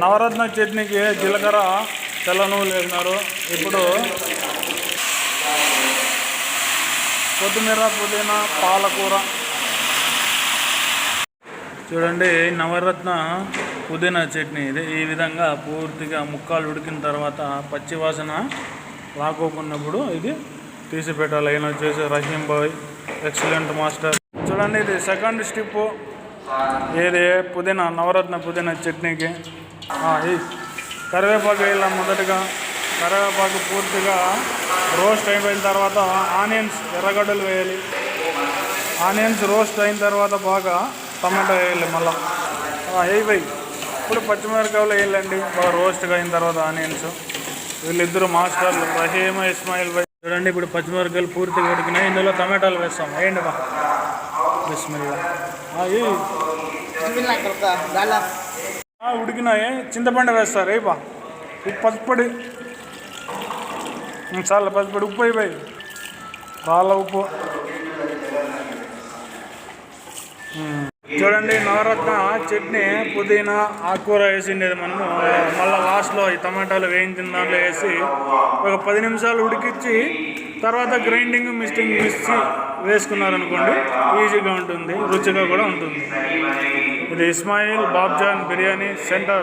నవరత్న చట్నీకి జీలకర్ర తెల్ల నువ్వులు వేసినారు. ఇప్పుడు కొత్తిమీర పుదీనా పాలకూర. చూడండి నవరత్న పుదీనా చట్నీ ఇది. ఈ విధంగా పూర్తిగా ముక్కలు ఉడికిన తర్వాత పచ్చి వాసన రాకోకున్నప్పుడు ఇది తీసి పెట్టాలి. ఆయన వచ్చేసి రహీం బాయ్ ఎక్సలెంట్ మాస్టర్. చూడండి ఇది సెకండ్ స్టెప్. ఏది? పుదీనా నవరత్న పుదీనా చట్నీకి. కరివేపాకు వేయాల మొదటగా. కరివేపాకు పూర్తిగా రోస్ట్ అయిపోయిన తర్వాత ఆనియన్స్ ఎర్రగడ్డలు వేయాలి. ఆనియన్స్ రోస్ట్ అయిన తర్వాత బాగా టమాటో వేయాలి మళ్ళా. వేయి ఇప్పుడు పచ్చిమిరపకాయలు వేయాలండి. బాగా రోస్ట్గా అయిన తర్వాత ఆనియన్స్. వీళ్ళిద్దరు మాస్టర్లు. రహీమ్ ఇస్మాయిల్ భాయ్ చూడండి ఇప్పుడు పచ్చిమిరపకాయలు పూర్తిగా ఉడికినాయి. ఇందులో టమాటాలు వేస్తాం. వేయండి బా. బిస్మిల్లా. ఉడికినాయి. చింతపండు వేస్తారు. అయిపో ఉప్పు పసుపొడి. చాలా పసుపొడి. ఉప్పు అయిపోయి. చాలా ఉప్పు. చూడండి నవరత్న చట్నీ పుదీనా ఆకుకూర వేసిండేది మనము. మళ్ళీ లాస్ట్లో ఈ టమాటాలు వేయించిన దాంట్లో వేసి ఒక పది నిమిషాలు ఉడికిచ్చి తర్వాత గ్రైండింగ్ మిస్టింగ్ మిక్సీ వేసుకున్నారనుకోండి ఈజీగా ఉంటుంది. రుచిగా కూడా ఉంటుంది. ఇది ఇస్మాయిల్ బాబ్జాన్ బిర్యానీ సెంటర్